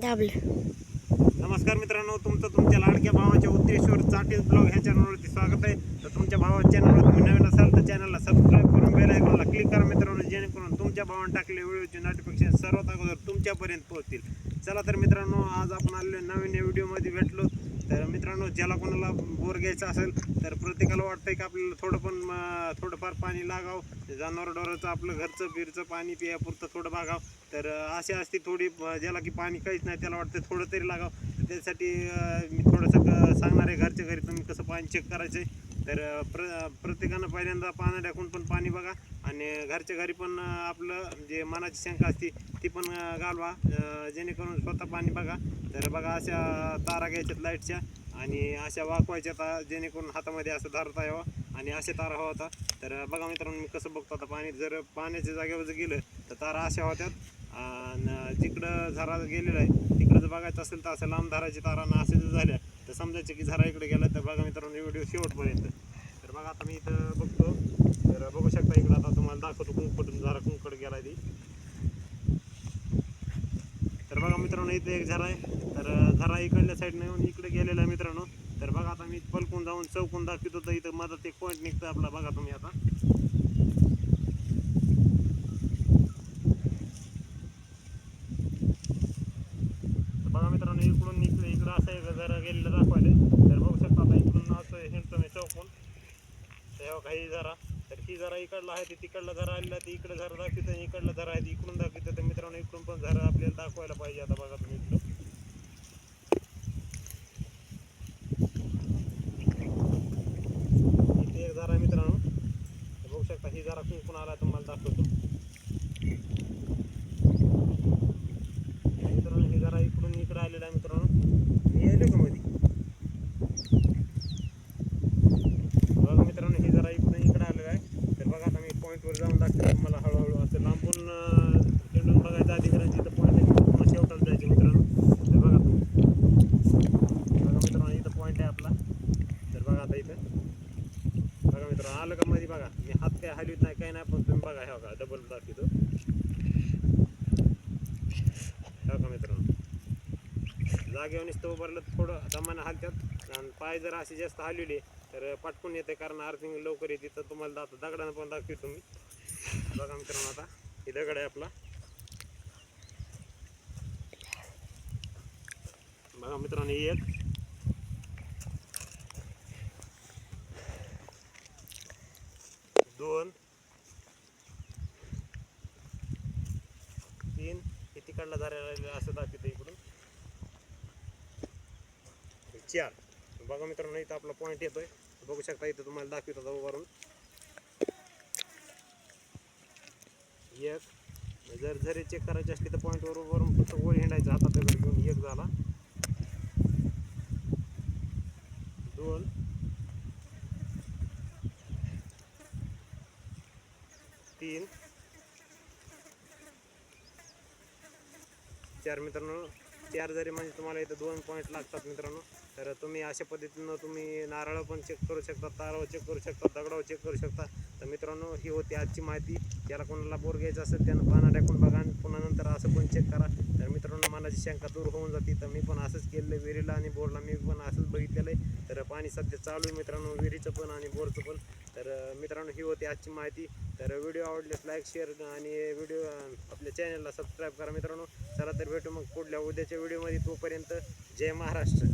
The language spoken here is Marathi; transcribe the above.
दाबलं. नमस्कार मित्रांनो तुमचं तुमच्या लाडक्या भावाच्या उत्तेश्वर चाटील ब्लॉग ह्या चॅनलवरती स्वागत आहे. तर तुमच्या भावाच्या चॅनलवर तुम्ही नवीन असाल तर चॅनलला सबस्क्राईब करून बेल आयकॉनला क्लिक करा मित्रांनो जेणेकरून तुमच्या भावाने टाकले व्हिडिओचे नोटिफिकेशन सर्वात अगोदर तुमच्यापर्यंत पोहोचतील. चला तर मित्रांनो आज आपण आलेलो नवीन व्हिडिओमध्ये भेटलो. तर मित्रांनो ज्याला कोणाला बोर घ्यायचा असेल तर प्रत्येकाला वाटतंय की आपल्याला थोडं पण थोडं थोडंफार पाणी लागावं. जनावर डोराचं आपलं घरचं बिरचं पाणी पियापुरतं थोडं बघावं तर अशी असते थोडी ज्याला की पाणी काहीच नाही त्याला वाटतं थोडं तरी लागावं. त्यासाठी मी थोडंसं क- सांगणार आहे घरच्या घरी तुम्ही कसं पाणी चेक करायचं आहे तर प्र प्रत्येकानं पहिल्यांदा पानं टाकून पण पाणी बघा. आणि घरच्या घरी पण आपलं जे मनाची शंका असते ती पण घालवा. जेणेकरून स्वतः पाणी बघा. तर बघा अशा तारा घ्यायच्यात लाईटच्या आणि अशा वाकवायच्या ता जेणेकरून हातामध्ये असं धरता यावं. आणि असे तारा हवा होता. तर बघा मित्रांनो मी कसं बघतो आता पाणी. जर पाण्याच्या जागेवर जर गेलं तर तारा अशा होत्यात. आणि जिकडं झरा गेलेला आहे तिकडं जर बघायचं असेल तर असं लांब धाराची तारा ना असे जर झाल्या तर समजायचं की झरा इकडे गेला तर बघा मित्रांनो व्हिडिओ शेवटपर्यंत. तर बघा आता मी इथं बघतो. तर बघू शकता इकडं आता तुम्हाला दाखवतो कुंकटून झरा कुंकड गेला ती. तर बघा मित्रांनो इथे एक झरा आहे. तर झरा इकडल्या साईडने येऊन इकडे गेलेला आहे मित्रांनो. तर बघा आता मी पलकून जाऊन चौकून दाखवतो तर इथं मधात एक पॉईंट निघतं आपला. बघा तुम्ही आता. तर बघा मित्रांनो इकडून निघलं इकडं असं एक जरा गेलेलं दाखवायला तर बघू शकता आता इकडून असं हिंडतो मी चौकून. तेव्हा काही जरा. तर ही जरा इकडला आहे ती तिकडला जरा आलेला ती इकडं जरा दाखवतं इकडलं इकडला जरा आहे इकडून दाखवतं तर मित्रांनो इकडून पण जरा आपल्याला दाखवायला पाहिजे आता बघा तुम्ही इकडं इथे एक जरा आहे मित्रांनो तर ही जरा कुंकून आला तुम्हाला दाखवतो. मित्रांनो हे जरा इकडून इकडे आलेलं आहे मित्रांनो. हे आले का मध्ये बघा मित्रांनो हे जरा इकडून इकडे आलेलं आहे. तर बघा आता मी पॉईंटवर जाऊन दाखवतो मला हळूहळू. असं लांबून अं, हिंडून बघायचं अधिकाऱ्यांची इथं पॉईंट आहे पुन्हा शेवटाला जायचे मित्रांनो. तर बघा तुम्ही. बघा मित्रांनो इथं पॉईंट आहे आपला. तर बघा आता इथं. बघा आलं का मध्ये बघा. मी हात काय हलवीत नाही काही नाही पण तुम्ही बघा हे बघा डबल दाखवतो हे बघा मित्रांनो. जागेवर नुसतं उभारलं थोडं दमानं हलत्यात. आणि पाय जर असे जास्त हलविले तर पटकून येते कारण अर्थिंग लवकर येते. तर तुम्हाला दात दगडानं पण दाखवतो तुम्ही बघा मित्रांनो आता हे दगड आहे आपला. बघा मित्रांनो एक. दोन. तीन. हे तिकडला झालेला असं दाखवतं इकडून. चार. बघा मित्रांनो इथं आपला पॉईंट येतोय. बघू शकता इथं तुम्हाला दाखवतो आता उभारून एक. जर जरी चेक करायची असली तर पॉईंटवर उभारून फक्त वर हिंडायचं. हातात वगैरे घेऊन एक झाला. दोन. तीन चार मित्रांनो चार जरी म्हणजे तुम्हाला इथं दोन पॉईंट लागतात मित्रांनो. तर तुम्ही अशा पद्धतीनं तुम्ही नारळ पण चेक करू शकता तारावर चेक करू शकता दगडावर चेक करू शकता. तर मित्रांनो ही होती आजची माहिती. ज्याला कोणाला बोर घ्यायचं असेल त्यानं पाना टाकून बघा आणि पुन्हा नंतर असं पण चेक करा. तर मित्रांनो मनाची शंका दूर होऊन जाते. तर मी पण असंच केलेलं आहे विहिरीला आणि बोरला. मी पण असंच बघितलेलं आहे तर पाणी सध्या चालू आहे मित्रांनो विहिरीचं पण आणि बोरचं पण. तर मित्रांनो ही होती आजची माहिती. तर व्हिडिओ आवडल्यास लाईक शेअर आणि व्हिडिओ आपल्या चॅनलला सबस्क्राईब करा मित्रांनो. चला तर भेटू मग पुढल्या उद्याच्या व्हिडिओमध्ये. तोपर्यंत जय महाराष्ट्र.